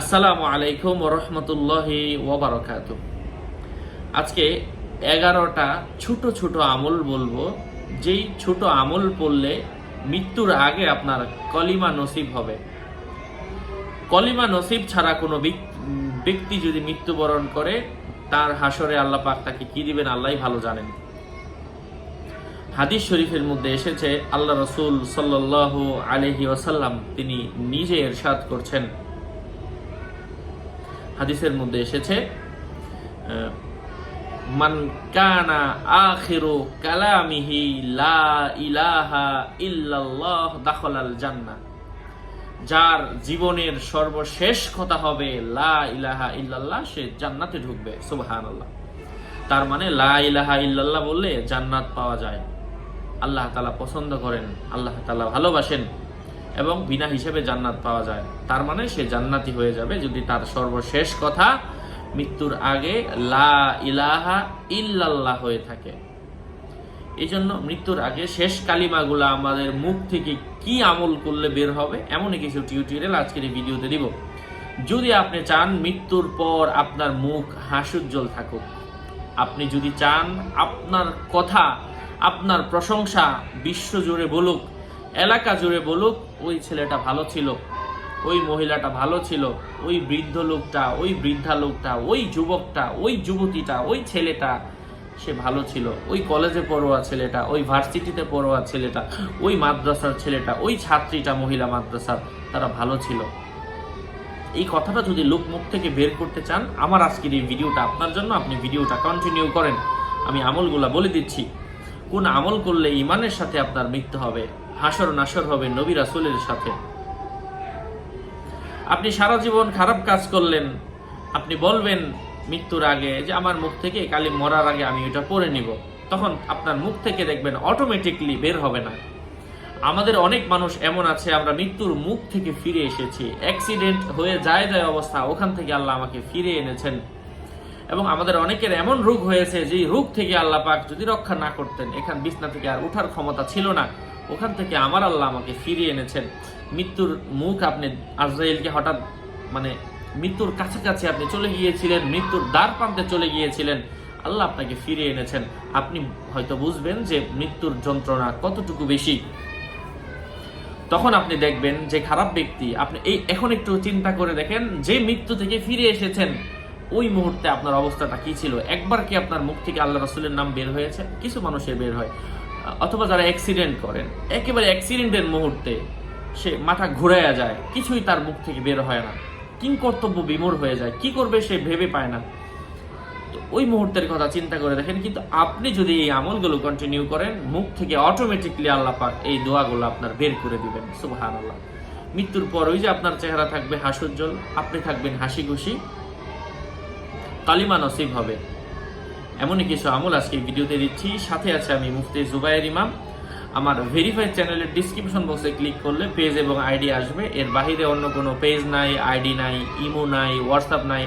আসসালামু আলাইকুম রহমতুল্লাহি ওবরাকাত আজকে এগারোটা ছোট ছোট আমল বলব। যেই ছোট আমল পড়লে মৃত্যুর আগে আপনার কলিমা নসিব হবে। কলিমা নসিব ছাড়া কোনো ব্যক্তি যদি মৃত্যুবরণ করে, তার হাসরে আল্লাহ পাক তাকে কি দিবেন আল্লাহ ভালো জানেন। হাদিস শরীফের মধ্যে এসেছে, আল্লাহ রসুল সাল্লাল্লাহু আলহি ওয়াসাল্লাম তিনি নিজে এরশাদ করছেন। হাদিসের মধ্যে এসেছে মান কানা আখিরু কালামিহি লা ইলাহা ইল্লাল্লাহ দাখলাল জান্নাহ যার জীবনের সর্বশেষ কথা হবে লা ইলাহা ইল্লাল্লাহ, সে জান্নাতে ঢুকবে, সুবহানাল্লাহ। তার মানে লা ইলাহা ইল্লাল্লাহ বললে জান্নাত পাওয়া যায়। আল্লাহ তালা পছন্দ করেন, আল্লাহ তালা ভালোবাসেন। এবং বিনা হিসেবে জান্নাত পাওয়া যায়। তার মানে সে জান্নাতি হয়ে যাবে যদি তার সর্বশেষ কথা মৃত্যুর আগে লা ইলাহা ইল্লাল্লাহ হয়ে থাকে। এই জন্য মৃত্যুর আগে শেষ কালিমাগুলা আমাদের মুখ থেকে কি আমল করলে বের হবে এমনই কিছু টিউটোরিয়াল আজকের এই ভিডিওতে দিব। যদি আপনি চান মৃত্যুর পর আপনার মুখ হাসুজ্জ্বল থাকুক, আপনি যদি চান আপনার কথা, আপনার প্রশংসা বিশ্ব জুড়ে বলুক এলাকা জুড়ে বলুক, ওই ছেলেটা ভালো ছিল, ওই মহিলাটা ভালো ছিল, ওই বৃদ্ধ লোকটা, ওই বৃদ্ধা লোকটা, ওই যুবকটা, ওই যুবতীটা, ওই ছেলেটা, সে ভালো ছিল। ওই কলেজে পড়োয়া ছেলেটা, ওই ভার্সিটিতে পড়োয়া ছেলেটা, ওই মাদ্রাসার ছেলেটা, ওই ছাত্রীটা, মহিলা মাদ্রাসার, তারা ভালো ছিল। এই কথাটা যদি লোক মুখ থেকে বের করতে চান, আমার আজকের এই ভিডিওটা আপনার জন্য, আপনি ভিডিওটা কন্টিনিউ করেন। আমি আমলগুলা বলে দিচ্ছি। কোন আমল করলে ইমানের সাথে আপনার মৃত্যু হবে? হাসর নাসর হবে নবী রাসুলের সাথে। আপনি সারা জীবন খারাপ কাজ করলেন, আপনি বলবেন মৃত্যুর আগে যে আমার মুখ থেকে কালি মরার আগে আমি এটা পড়ে নিব। তখন আপনার মুখ থেকে দেখবেন অটোমেটিকলি বের হবে না। আমাদের অনেক মানুষ এমন আছে, আমরা মৃত্যুর মুখ থেকে ফিরে এসেছি। অ্যাক্সিডেন্ট হয়ে যায় যায় অবস্থা, ওখান থেকে আল্লাহ আমাকে ফিরে এনেছেন। এবং আমাদের অনেকের এমন রোগ হয়েছে যে রোগ থেকে আল্লাহ পাক যদি রক্ষা না করতেন, এখান বিছনা থেকে আর ওঠার ক্ষমতা ছিল না। ওখান থেকে আমার আল্লাহ আমাকে ফিরিয়ে এনেছেন। মৃত্যুর মুখ আপনি আজরাইলকে হঠাৎ মানে মৃত্যুর কাছাকাছি আপনি চলে গিয়েছিলেন, মৃত্যুর দ্বার প্রান্তে চলে গিয়েছিলেন, আল্লাহ আপনাকে ফিরিয়ে এনেছেন। আপনি হয়তো বুঝবেন যে মৃত্যুর যন্ত্রণা কতটুকু বেশি। তখন আপনি দেখবেন যে খারাপ ব্যক্তি, আপনি এই এখন একটু চিন্তা করে দেখেন, যে মৃত্যু থেকে ফিরে এসেছেন, ওই মুহূর্তে আপনার অবস্থাটা কি ছিল? একবার কি আপনার মুখ থেকে আল্লাহ রাসুলের নাম বের হয়েছে? কিছু মানুষের বের হয়। অথবা যারা অ্যাক্সিডেন্ট করেন, একেবারে অ্যাক্সিডেন্টের মুহূর্তে সে মাথা ঘুরাইয়া যায়, কিছুই তার মুখ থেকে বের হয় না। কিং কর্তব্য বিমূর হয়ে যায়, কি করবে সে ভেবে পায় না। তো ওই মুহূর্তের কথা চিন্তা করে দেখেন, কিন্তু আপনি যদি এই আমলগুলো কন্টিনিউ করেন, মুখ থেকে অটোমেটিকলি আল্লাহ পাক এই দোয়াগুলো আপনার বের করে দিবেন। সুবাহান আল্লাহ মৃত্যুর পর ওই যে আপনার চেহারা থাকবে হাসুজ্জ্বল আপনি থাকবেন হাসি খুশি কালিমা নসিব হবে। এমনই কিছু আমল আজকে ভিডিওতে দিচ্ছি। সাথে আছে আমি মুফতি জুবাইর ইমাম। আমার ভেরিফাইড চ্যানেলের ডিসক্রিপশন বক্সে ক্লিক করলে পেজ এবং আইডি আসবে। এর বাইরে অন্য কোনো পেজ নাই আইডি নাই ইমো নাই হোয়াটসঅ্যাপ নাই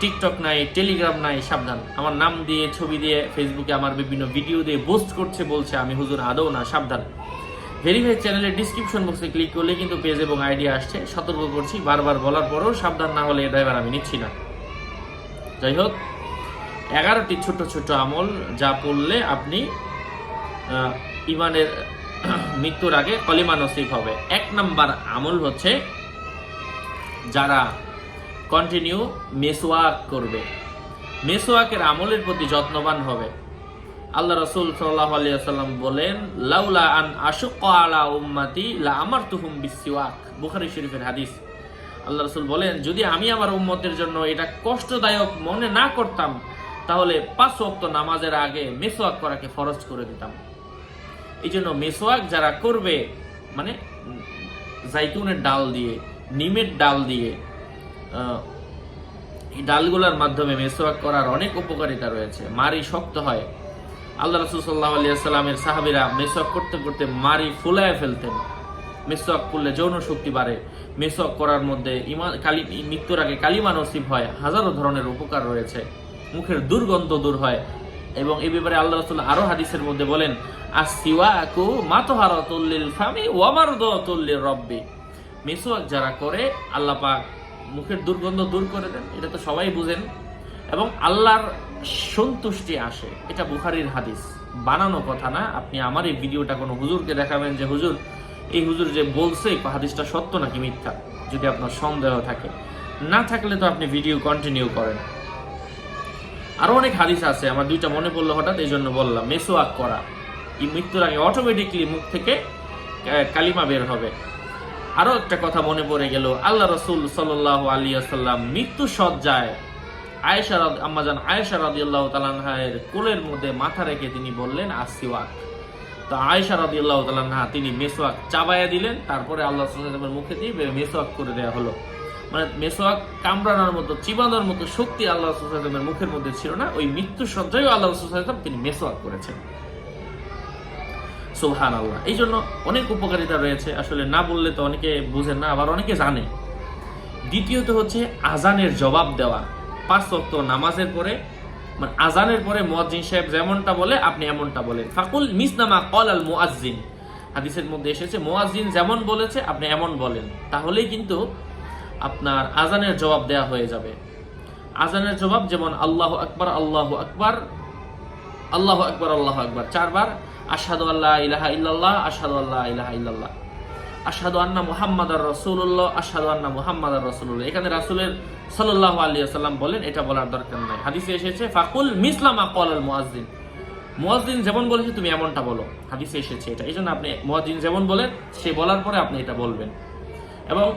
টিকটক নাই টেলিগ্রাম নাই, সাবধান। আমার নাম দিয়ে, ছবি দিয়ে ফেসবুকে আমার বিভিন্ন ভিডিও দিয়ে পোস্ট করছে, বলছে, আমি হুজুর আদৌ না, সাবধান। ভেরিফাইড চ্যানেলের ডিসক্রিপশন বক্সে ক্লিক করলে কিন্তু পেজ এবং আইডি আসছে। সতর্ক করছি, বারবার বলার পরেও সাবধান না হলে এ ড্রাইভার আমি নিচ্ছি না। যাই হোক এগারোটি ছোট ছোট আমল যা পড়লে আপনি ইমানের মৃত্যুর আগে কলিমা হবে। এক নাম্বার আমল হচ্ছে যারা কন্টিনিউ মেসোয়াক করবে। মেসোয়াকের আমলের প্রতি যত্নবান হবে। আল্লাহ রসুল সাল্লাহ আলিয়াল্লাম বলেন, লাউলা আন আশুক আলা উম্মাতি লা আমার তুহুম বিসিওয়াক বুখারি শরীফের হাদিস। আল্লাহ রসুল বলেন, যদি আমি আমার উম্মতের জন্য এটা কষ্টদায়ক মনে না করতাম তাহলে পাঁচ ওয়াক্ত নামাজের আগে মেসোয়াক করাকে ফরজ করে দিতাম। এই জন্য মেসোয়াক যারা করবে মানে জাইতুনের ডাল দিয়ে, নিমের ডাল দিয়ে এই ডালগুলোর মাধ্যমে মেসোয়াক করার অনেক উপকারিতা রয়েছে। মারি শক্ত হয়। আল্লাহ রসুল সাল্লাহ আলিয়াল্লামের সাহাবিরা মেসোয়াক করতে করতে মারি ফুলায় ফেলতেন। মেসোয়াক করলে যৌন শক্তি বাড়ে। মেসোয়াক করার মধ্যে ইমান কালি মৃত্যুর আগে কালিমা নসিব হয়। হাজারো ধরনের উপকার রয়েছে। মুখের দুর্গন্ধ দূর হয়। এবং এই ব্যাপারে আল্লাহ রসুল আরও হাদিসের মধ্যে বলেন আসিওয়াকু মাতহারাতুল্লিল ফামি ওয়ামারদাতুল্লির রব্বি মেসোয়াক যারা করে, আল্লাহ পাক মুখের দুর্গন্ধ দূর করে দেন, এটা তো সবাই বুঝেন। এবং আল্লাহর সন্তুষ্টি আসে। এটা বুখারির হাদিস। বানানো কথা না। আপনি আমার এই ভিডিওটা কোনো হুজুরকে দেখাবেন যে, হুজুর, এই হুজুর যে বলছে হাদিসটা সত্য নাকি মিথ্যা? যদি আপনার সন্দেহ থাকে। না থাকলে তো আপনি ভিডিও কন্টিনিউ করেন। আরও অনেক হাদিস আছে, আমার দুইটা মনে পড়ল হঠাৎ, এই জন্য বললাম, মেসোয়াক করা। এই মৃত্যুর আগে অটোমেটিকলি মুখ থেকে কালিমা বের হবে। আরও একটা কথা মনে পড়ে গেল, আল্লাহ রসুল সাল্লাহ আলী আসাল্লাম মৃত্যু সজ্জায় আয়েশা আম্মাজান আয়েশা রাদিয়াল্লাহু তাআলার কোলের মধ্যে মাথা রেখে তিনি বললেন আসিওয়াক তো আয়েশা রাদিয়াল্লাহু তাআলা তিনি মেসওয়াক চাবায়া দিলেন, তারপরে আল্লাহ সাল্লাল্লাহু মুখে দিয়ে মেসোয়াক করে দেওয়া হলো। মানে মেসওয়াক কামড়ানোর মতো চিবানোর মতো শক্তি আল্লাহ সাল্লাল্লাহু মুখের মধ্যে ছিল না। ওই মৃত্যু সজ্জায়ও আল্লাহ সাল্লাল্লাহু তিনি মেসওয়াক করেছেন। সুবহান আল্লাহ এই জন্য অনেক উপকারিতা রয়েছে। আসলে না বললে তো অনেকে বুঝেন না, আবার অনেকে জানে। দ্বিতীয়ত হচ্ছে আজানের জবাব দেওয়া। পাঁচ ওয়াক্ত নামাজের পরে মানে আজানের পরে মুয়াজ্জিন সাহেব যেমনটা বলে, আপনি এমনটা বলেন। ফাকুল মিসনামা কল আল মুয়াজ্জিন। হাদিসের মধ্যে এসেছে, মুয়াজ্জিন যেমন বলেছে, আপনি এমন বলেন। তাহলেই কিন্তু আপনার আজানের জবাব দেয়া হয়ে যাবে। আজানের জবাব যেমন আল্লাহ আকবার, আল্লাহ আকবর, আল্লাহ আকবার, আল্লাহ আকবর। চারবার, আশহাদু আল্লাহ ইলাহা ইল্লাল্লাহ, আশহাদু আল্লাহ ইলাহা ইল্লাল্লাহ। আশহাদু আন্না মুহাম্মাদার রাসূলুল্লাহ, আশহাদু আন্না মুহাম্মাদার রাসূলুল্লাহ। এখানে রাসূলের সাল্লাল্লাহু আলাইহি ওয়াসাল্লাম বলেন, এটা বলার দরকার নাই। হাদিসে এসেছে, ফাকুল মিসলামা ক্বালাল মুয়াজ্জিন। মুয়াজ্জিন যেমন বলেছে, তুমি এমনটা বলো। হাদিসে এসেছে এটা। এই জন্য আপনি মুয়াজ্জিন যেমন বলেন, সে বলার পরে আপনি এটা বলবেন। এবং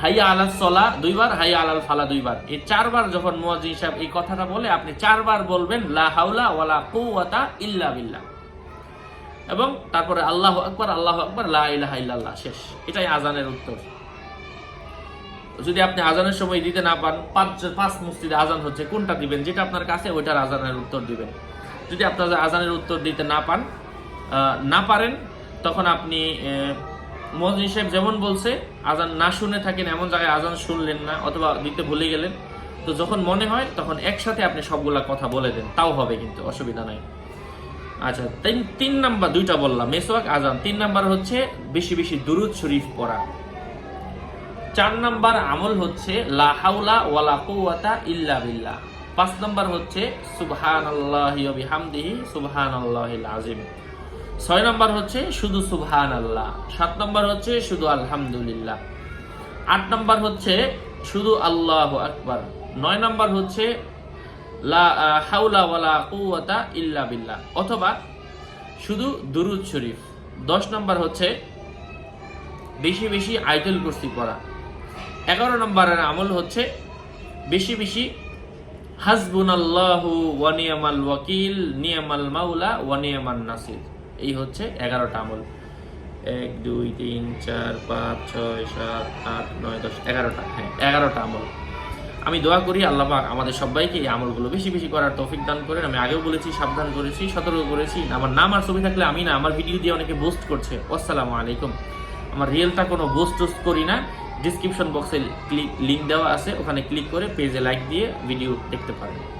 হাইয়া আলাল সলা দুইবার, হাইয়া আলাল ফালা দুইবার। এই চারবার যখন মুয়াজ্জিন সাহেব এই কথাটা বলে, আপনি চারবার বলবেন, লা হাওলা ওয়ালা কুওয়াতা ইল্লা বিল্লাহ। এবং তারপরে আল্লাহ আকবার আল্লাহ আকবার, লা ইলাহা ইল্লাল্লাহ, শেষ। এটাই আজানের উত্তর। যদি আপনি আজানের সময় দিতে না পান, পাঁচ পাঁচ মসজিদে আজান হচ্ছে, কোনটা দিবেন? যেটা আপনার কাছে, ওইটার আজানের উত্তর দিবেন। যদি আপনার আজানের উত্তর দিতে না পান না পারেন, তখন আপনি মসজিদ সাহেব যেমন বলছে, আজান না শুনে থাকেন, এমন জায়গায় আজান শুনলেন না, অথবা দিতে ভুলে গেলেন। তো যখন মনে হয়, তখন একসাথে আপনি সবগুলা কথা বলে দেন। তাও হবে কিন্তু, অসুবিধা নাই। আচ্ছা তিন তিন নাম্বার, দুইটা বললাম, মেসওয়াক, আজান। তিন নাম্বার হচ্ছে, বেশি বেশি দুরুদ শরীফ পড়া। চার নাম্বার আমল হচ্ছে, লা হাওলা ওয়ালা কুওয়াতা ইল্লা বিল্লাহ। পাঁচ নাম্বার হচ্ছে, সুবহানাল্লাহি ওয়া বিহামদিহি, সুবহানাল্লাহিল আযীম। ছয় নম্বর হচ্ছে শুধু সুবহান আল্লাহ সাত নাম্বার হচ্ছে শুধু আলহামদুলিল্লাহ আট নাম্বার হচ্ছে শুধু আল্লাহ আকবার নয় নাম্বার হচ্ছে লা আহ, ওয়ালা কুওয়াতা ইল্লা বিল্লাহ অথবা শুধু দুরুদ শরীফ দশ নম্বর হচ্ছে বেশি বেশি আইতেল কুরসি পড়া এগারো নম্বরের আমল হচ্ছে বেশি বেশি হাসবুন আল্লাহু ওয়ানিয়ামাল ওয়াকিল নিয়ামাল মাউলা ওয়ানিয়ামান নাসির। এই হচ্ছে এগারোটা আমল। এক, দুই, তিন, চার, পাঁচ, ছয়, সাত, আট, নয়, দশ, এগারোটা। হ্যাঁ এগারোটা আমল। আমি দোয়া করি আল্লাহ পাক আমাদের সবাইকে এই আমলগুলো বেশি বেশি করার তৌফিক দান করেন। আমি আগেও বলেছি, সাবধান করেছি, সতর্ক করেছি। আমার নাম আর ছবি থাকলে আমি না, আমার ভিডিও দিয়ে অনেকে বোস্ট করছে। আসসালামু আলাইকুম। আমার রিয়েলটা কোনো বোস্ট টোস্ট করি না। ডিসক্রিপশন বক্সে ক্লিক লিঙ্ক দেওয়া আছে। ওখানে ক্লিক করে পেজে লাইক দিয়ে ভিডিও দেখতে পারেন।